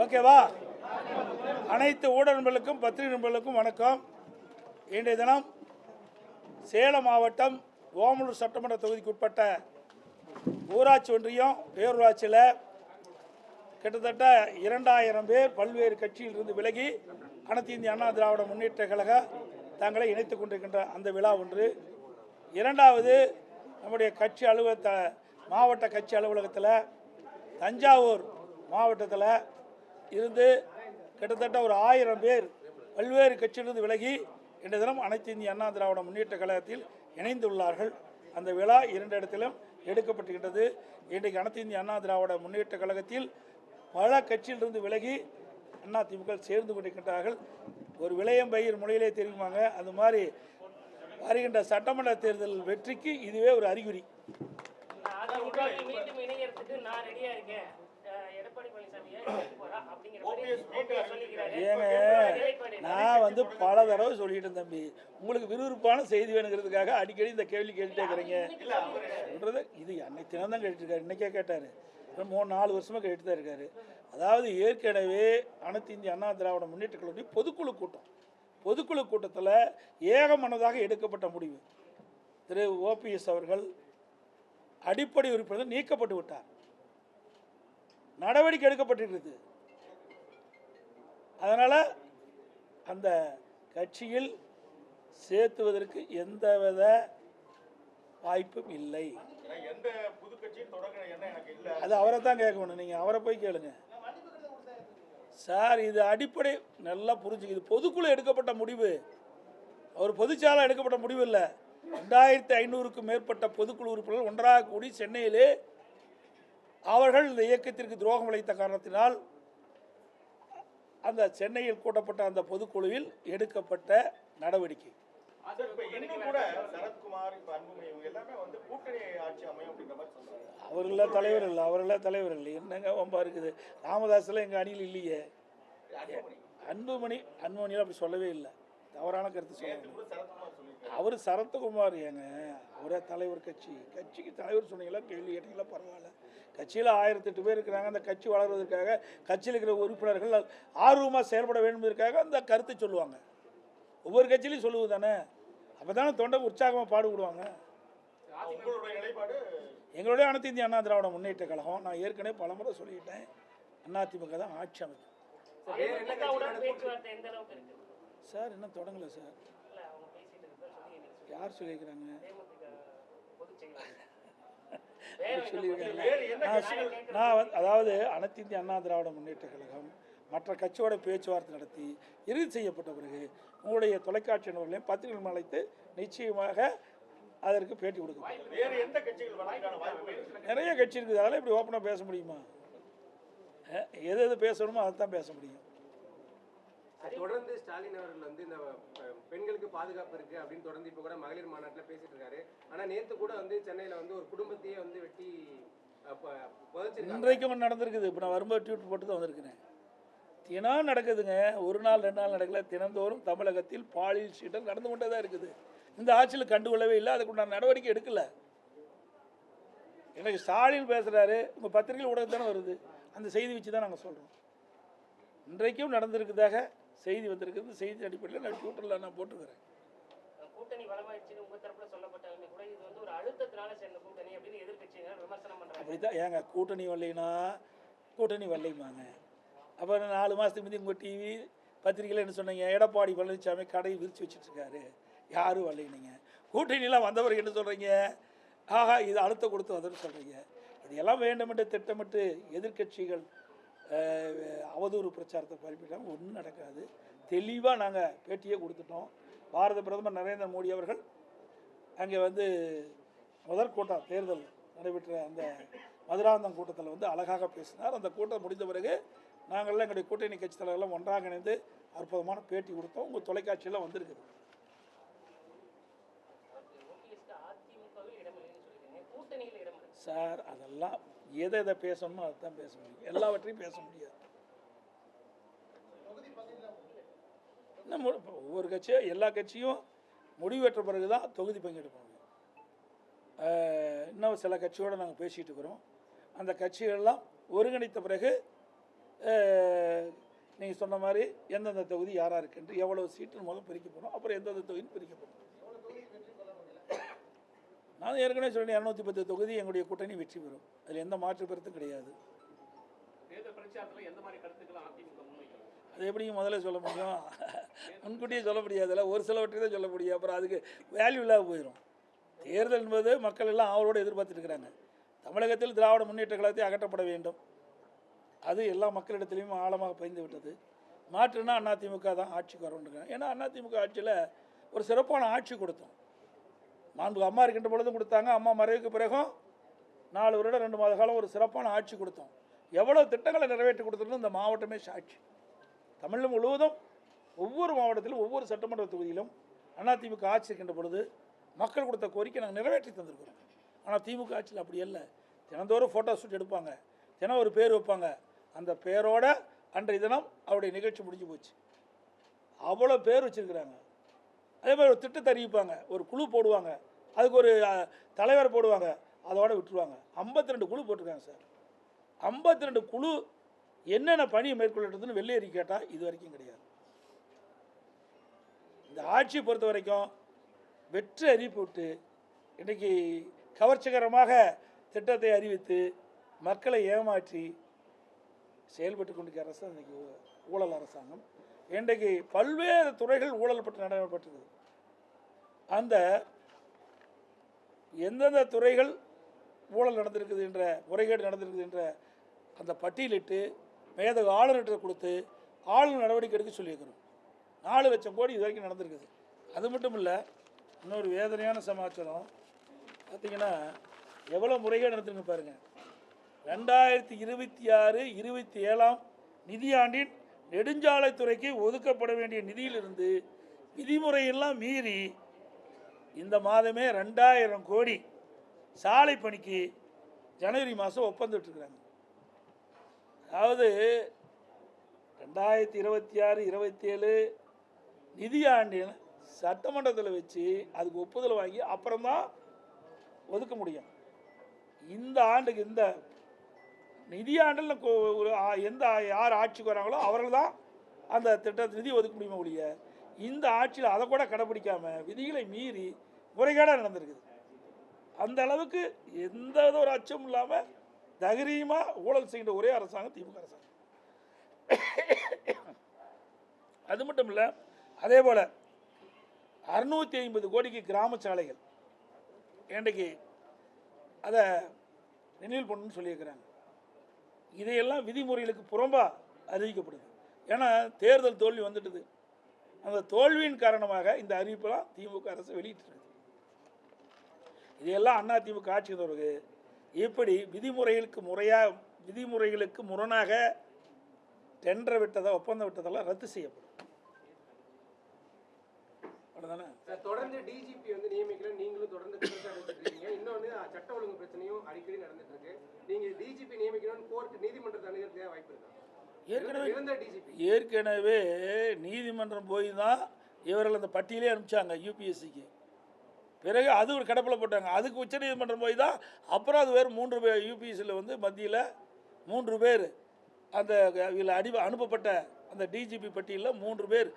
ஓகேவா? அனைத்து ஊடக நண்பர்களுக்கும் பத்திரிகை நண்பர்களுக்கும் வணக்கம். இன்றைய தினம் சேலம் மாவட்டம் ஓமலூர் சட்டமன்ற தொகுதிக்கு உட்பட்ட ஊராட்சி ஒன்றியம் பேரூராட்சியில் கிட்டத்தட்ட இரண்டாயிரம் பேர் பல்வேறு கட்சியிலிருந்து விலகி அனைத்து இந்திய அண்ணா திராவிட முன்னேற்ற கழக தங்களை இணைத்துக் கொண்டிருக்கின்ற அந்த விழா ஒன்று. இரண்டாவது நம்முடைய கட்சி அலுவலகத்தை மாவட்ட கட்சி அலுவலகத்தில் தஞ்சாவூர் மாவட்டத்தில் இருந்து கிட்டத்தட்ட ஒரு ஆயிரம் பேர் பல்வேறு கட்சியிலிருந்து விலகி இன்றைய தினம் அனைத்து இந்திய அண்ணா திராவிட முன்னேற்ற கழகத்தில் இணைந்துள்ளார்கள். அந்த விழா இரண்டு இடத்திலும் எடுக்கப்பட்டுகின்றது இன்றைக்கு அனைத்து இந்திய அண்ணா திராவிட முன்னேற்ற கழகத்தில் பல கட்சியிலிருந்து விலகி அண்ணா திமுக சேர்ந்து கொண்டிருக்கின்றார்கள். ஒரு விளையம் பயிர் முறையிலே தெரியுமாங்க? அது மாதிரி வருகின்ற சட்டமன்ற தேர்தல் வெற்றிக்கு இதுவே ஒரு அறிகுறி. ஏங்க? நான் வந்து பல தடவை சொல்லிட்டேன் தம்பி. உங்களுக்கு விறுவிறுப்பான செய்தி வேணுங்கிறதுக்காக அடிக்கடி இந்த கேள்வி கேட்டுட்டே இருக்கிறீங்க சொல்றது இது அன்னைக்கு தினம் தான் கேட்டுருக்காரு. இன்னைக்கே கேட்டார். மூணு நாலு வருஷமாக கேட்டு தான் இருக்காரு. அதாவது ஏற்கனவே அனைத்து இந்திய அண்ணா திராவிட முன்னேற்ற கழகத்துடைய பொதுக்குழு கூட்டம். பொதுக்குழு கூட்டத்தில் ஏகமனதாக எடுக்கப்பட்ட முடிவு. திரு. ஓபிஎஸ் அவர்கள் அடிப்படை உறுப்பினர் நீக்கப்பட்டு விட்டார். நடவடிக்கை எடுக்கப்பட்டிருக்கிறது அதனால் அந்த கட்சியில் சேர்த்துவதற்கு எந்தவித வாய்ப்பும் இல்லை. அது அவரை தான் கேட்கணும். நீங்கள் அவரை போய் கேளுங்க. சார் இது அடிப்படை நல்லா புரிஞ்சுக்கு. இது பொதுக்குழு எடுக்கப்பட்ட முடிவு. அவர் பொதுச்சாலை எடுக்கப்பட்ட முடிவு இல்லை. ரெண்டாயிரத்தி ஐநூறுக்கும் மேற்பட்ட பொதுக்குழு உறுப்பினர்கள் ஒன்றாக கூடி சென்னையிலே அவர்கள் இந்த இயக்கத்திற்கு துரோகம் இழைத்த காரணத்தினால் அந்த சென்னையில் கூட்டப்பட்ட அந்த பொதுக்குழுவில் எடுக்கப்பட்ட நடவடிக்கை. அவர்கள தலைவர் இல்லை அவர்கள தலைவர் இல்லை. என்னங்க வம்பா இருக்குது? ராமதாஸ்லாம் எங்கள் அணியில் இல்லையே. அன்புமணி. அன்புமணி அன்புமணியில் அப்படி சொல்லவே இல்லை. தவறான கருத்து சொல்லியிருக்காரு. அவர் சரத்குமார் ஏங்க? அவரே தலைவர் கட்சி. கட்சிக்கு தலைவர் சொன்னீங்களா? கேள்வி கேட்டீங்களா? பரவாயில்ல. கட்சியில் ஆயிரத்தெட்டு பேர் இருக்கிறாங்க. அந்த கட்சி வளர்வதற்காக கட்சியில் இருக்கிற உறுப்பினர்கள் ஆர்வமாக செயல்பட வேண்டும்பதற்காக அந்த கருத்தை சொல்லுவாங்க. ஒவ்வொரு கட்சியிலையும் சொல்லுவது தானே? அப்போ தானே தொண்டை உற்சாகமாக பாடுபடுவாங்க எங்களுடைய அனைத்து இந்திய அண்ணா திராவிட முன்னேற்ற கழகம் நான் ஏற்கனவே பலமுறை சொல்லிட்டேன். அதிமுக தான் ஆட்சி இருக்கு? சார் இன்னும் தொடங்கலை சார். யார் சொல்லியிருக்கிறாங்க? நான் வந்து அதாவது அனைத்து இந்திய அண்ணா திராவிட முன்னேற்ற கழகம் மற்ற கட்சியோட பேச்சுவார்த்தை நடத்தி இறுதி செய்யப்பட்ட பிறகு உங்களுடைய தொலைக்காட்சி நூலையும் பத்திரிகை அழைத்து நிச்சயமாக அதற்கு பேட்டி கொடுக்கும் நிறைய கட்சி இருக்குது. அதெல்லாம் இப்படி ஓப்பனாக பேச முடியுமா? எது எது பேசணுமோ அதை தான் பேச முடியும். தொடர்ந்து ஸ்டாலின் அவர்கள் வந்து இந்த பெண்களுக்கு பாதுகாப்பு இருக்கு அப்படின்னு தொடர்ந்து இப்ப கூட மகளிர் மாநாட்டில் பேசிட்டு இருக்காரு. ஆனா நேத்து கூட வந்து சென்னையில வந்து ஒரு குடும்பத்தையே வந்து வெட்டி இன்றைக்கும் நடந்திருக்குது. இப்போ நான் வரும்போது ட்வீட் போட்டு தான் வந்திருக்கிறேன். தினம் நடக்குதுங்க. ஒரு நாள் ரெண்டு நாள் நடக்கல. தினந்தோறும் தமிழகத்தில் பாலியல் சீட்டல் நடந்து கொண்டே தான் இருக்குது. இந்த ஆட்சியில் கண்டுகொள்ளவே இல்லை. அதுக்குண்டான நடவடிக்கை எடுக்கல. எனக்கு ஸ்டாலின் பேசுகிறாரு உங்கள் பத்திரிகை ஊடகம் தானே வருது. அந்த செய்தி வச்சு தான் நாங்கள் சொல்கிறோம் இன்றைக்கும் நடந்திருக்குதாக செய்தி வந்திருக்குது. செய்தி அடிப்படையில் நான் ட்விட்டரில் நான் போட்டுக்கிறேன். கூட்டணி பலமாயிடுச்சுன்னு உங்க தரப்புல சொல்லப்பட்டாலுமே கூட இது வந்து ஒரு அழுத்தத்தினால சேர்ந்த கூட்டணி அப்படின்னு எதிர்க்கட்சியினர் விமர்சனம் பண்றாங்க. அப்படி தான் ஏங்க கூட்டணி வரலைன்னா கூட்டணி வரலைமாங்க அப்புறம் நாலு மாதத்துக்கு முந்தி உங்கள் டிவி பத்திரிக்கையில் என்ன சொன்னீங்க. எடப்பாடி பழனிசாமி கடை விரித்து வச்சுட்ருக்காரு. யாரும் வரலைங்க கூட்டணியெலாம் வந்தவருக்கு என்ன சொல்கிறீங்க ஆஹா இது அழுத்த கொடுத்து வந்ததுன்னு சொல்கிறீங்க இதையெல்லாம் வேண்டுமென்று திட்டமிட்டு எதிர்க்கட்சிகள் அஹ், அவதூறு பிரச்சாரத்தை பரப்பிட்டாங்க ஒன்றும் நடக்காது. தெளிவாக நாங்கள் பேட்டியே கொடுத்துட்டோம். பாரத பிரதமர் நரேந்திர மோடி அவர்கள் அங்கே வந்து முதற்கூட்டம் தேர்தல் நடைபெற்ற அந்த மதுராந்தம் கூட்டத்தில் வந்து அழகாக பேசினார். அந்த கூட்டம் முடிந்த பிறகு நாங்கள்லாம் எங்களுடைய கூட்டணி கட்சி தலைவர்கள்லாம் ஒன்றாக இணைந்து அற்புதமான பேட்டி கொடுத்தோம். உங்கள் தொலைக்காட்சியெல்லாம் வந்திருக்குது. சார் அதெல்லாம் எதை எதை பேசணுமோ அதை தான் பேச முடியும். எல்லாவற்றையும் பேச முடியாது. நம்ம ஒவ்வொரு கட்சியும் எல்லா கட்சியும் முடிவெற்ற பிறகு தான் தொகுதி பங்கெடுப்பாங்க. முடியும் இன்னும் சில கட்சியோடு நாங்கள் பேசிகிட்டு இருக்கிறோம். அந்த கட்சிகள்லாம் ஒருங்கிணைத்த பிறகு நீங்கள் சொன்ன மாதிரி எந்தெந்த தொகுதி யாராக இருக்குன்ட்டு எவ்வளோ சீட்டுன்னு முதல் பிரிக்க போகிறோம் அப்புறம் எந்தெந்த தொகுதின்னு பிரிக்க போகிறோம் நான் ஏற்கனவே சொன்னேன் இரநூத்தி பத்து தொகுதி எங்களுடைய கூட்டணி வெற்றி பெறும். அதில் எந்த மாற்று கருத்தும் கிடையாது. அது எப்படிங்க முதல்ல சொல்ல முடியும்? முன்கூட்டியே சொல்ல முடியாதுல்ல. ஒரு சிலவற்றை தான் சொல்ல முடியும். அப்புறம் அதுக்கு வேல்யூ இல்லாத போயிடும் தேர்தல் என்பது மக்கள் எல்லாம் அவரோடு எதிர்பார்த்துட்டு இருக்கிறாங்க. தமிழகத்தில் திராவிட முன்னேற்ற கழகத்தை அகற்றப்பட வேண்டும். அது எல்லா மக்களிடத்திலையும் ஆழமாக பயந்து விட்டது. மாற்றுனா அதிமுக தான் ஆட்சிக்கு வரணுங்க ஏன்னா அதிமுக ஆட்சியில் ஒரு சிறப்பான ஆட்சி கொடுத்தோம். மாண்புக்கு அம்மா இருக்கின்ற பொழுதும் கொடுத்தாங்க. அம்மா மறைவுக்கு பிறகும் நாலு வருடம் ரெண்டு மாத காலம் ஒரு சிறப்பான ஆட்சி கொடுத்தோம். எவ்வளோ திட்டங்களை நிறைவேற்றி கொடுத்துருந்தோம் இந்த மாவட்டமே சாட்சி. தமிழ் முழுவதும் ஒவ்வொரு மாவட்டத்திலும் ஒவ்வொரு சட்டமன்ற தொகுதியிலும் அதிமுக ஆட்சி இருக்கின்ற பொழுது மக்கள் கொடுத்த கோரிக்கை நாங்கள் நிறைவேற்றி தந்திருக்கிறோம். ஆனால் திமுக ஆட்சியில் அப்படி இல்லை தினந்தோறும் ஃபோட்டோ ஷூட் எடுப்பாங்க. தினம் ஒரு பேர் வைப்பாங்க. அந்த பேரோட அன்றைய தினம் அவருடைய நிகழ்ச்சி முடிஞ்சு போச்சு. அவ்வளோ பேர் வச்சுருக்கிறாங்க. அதே மாதிரி ஒரு திட்டத்தை அறிவிப்பாங்க. ஒரு குழு போடுவாங்க. அதுக்கு ஒரு தலைவர் போடுவாங்க. அதோட விட்டுருவாங்க. 52 ரெண்டு குழு போட்டிருக்காங்க சார். 52 ரெண்டு குழு என்னென்ன பணியை மேற்கொள்ளட்டுதுன்னு வெள்ளையறி கேட்டால் இது வரைக்கும் கிடையாது. இந்த ஆட்சியை பொறுத்த வரைக்கும் வெற்றி அறிவிப்பு விட்டு இன்றைக்கி கவர்ச்சிகரமாக திட்டத்தை அறிவித்து மக்களை ஏமாற்றி செயல்பட்டு கொண்டிருக்கிற அரசு இன்றைக்கி ஊழல் அரசாங்கம். இன்றைக்கு பல்வேறு துறைகள் ஊழல் பட்டு நடைபெற்றிருக்குது அந்த எந்தெந்த துறைகள் ஊழல் நடந்திருக்குது என்ற முறைகேடு நடந்திருக்குது என்ற அந்த பட்டியலிட்டு மேதகு ஆளுநர்கிட்ட கொடுத்து ஆளுநர் நடவடிக்கை எடுக்க சொல்லியிருக்கிறோம். நாலு லட்சம் கோடி இது வரைக்கும் நடந்திருக்குது. அது மட்டும் இல்லை இன்னொரு வேதனையான சமாச்சாரம் பார்த்தீங்கன்னா எவ்வளோ முறைகேடு நடத்திருக்கு பாருங்கள் ரெண்டாயிரத்தி இருபத்தி ஆறு இருபத்தி ஏழாம் நிதியாண்டின் நெடுஞ்சாலைத்துறைக்கு ஒதுக்கப்பட வேண்டிய நிதியிலிருந்து விதிமுறையெல்லாம் மீறி இந்த மாதமே ரெண்டாயிரம் கோடி சாலை பணிக்கு ஜனவரி மாதம் ஒப்பந்துட்டுருக்குறாங்க. அதாவது ரெண்டாயிரத்தி இருபத்தி ஆறு இருபத்தி ஏழு நிதியாண்டில் சட்டமன்றத்தில் வச்சு அதுக்கு ஒப்புதல் வாங்கி அப்புறம்தான் ஒதுக்க முடியும். இந்த ஆண்டுக்கு இந்த நிதியாண்டில் ஒரு எந்த யார் ஆட்சிக்கு வராங்களோ அவர்கள் தான் அந்த திட்டத்தை நிதி ஒதுக்க முடியுமா ஒழிய இந்த ஆட்சியில் அதை கூட கடைப்பிடிக்காமல் விதிகளை மீறி முறைகேடாக நடந்திருக்குது. அந்த அளவுக்கு எந்த வித ஒரு அச்சமும் இல்லாமல் தைரியமாக ஊழல் செய்கின்ற ஒரே அரசாங்கம் திமுக அரசாங்கம். அது மட்டும் இல்லை அதே போல் அறுநூற்றி ஐம்பது கோடிக்கு கிராம சாலைகள் இன்றைக்கு அதை நினைவு பண்ணணும்னு சொல்லியிருக்கிறாங்க. இதையெல்லாம் விதிமுறைகளுக்கு புறம்பாக அறிவிக்கப்படுது. ஏன்னா தேர்தல் தோல்வி வந்துட்டுது. அந்த தோல்வியின் காரணமாக இந்த அறிவிப்பெல்லாம் திமுக அரசு வெளியிட்டிருக்கு. இதையெல்லாம் அண்ணா திமுக ஆட்சி பிறகு இப்படி விதிமுறைகளுக்கு முறையாக விதிமுறைகளுக்கு முரணாக டெண்டர் விட்டதை ஒப்பந்தம் விட்டதெல்லாம் ரத்து செய்யப்படும். சார் தொடர்ந்து டிஜிபி வந்து நியமிக்கல நீங்களும் தொடர்ந்து இருக்கீங்க இன்னொன்று சட்ட ஒழுங்கு பிரச்சனையும் அடிக்கடி நடந்துட்டு இருக்கு நீங்க டிஜிபி நியமிக்கணும்னு கோர்ட் நீதிமன்றத்தை அணுகிறதுக்கு வாய்ப்பு இருக்கா? ஏற்கனவே ஏற்கனவே நீதிமன்றம் போய் தான் இவர்கள் அந்த பட்டியலே அனுப்பிச்சாங்க யூபிஎஸ்சிக்கு பிறகு அது ஒரு கடப்பில் போட்டாங்க. அதுக்கு உச்சநீதிமன்றம் போய் தான் அப்புறம் அது வேறு மூன்று பேர் யூபிஎஸ்சியில் வந்து மத்தியில் மூன்று பேர். அந்த இதில் அடி அனுப்பப்பட்ட அந்த டிஜிபி பட்டியலில் மூன்று பேர்.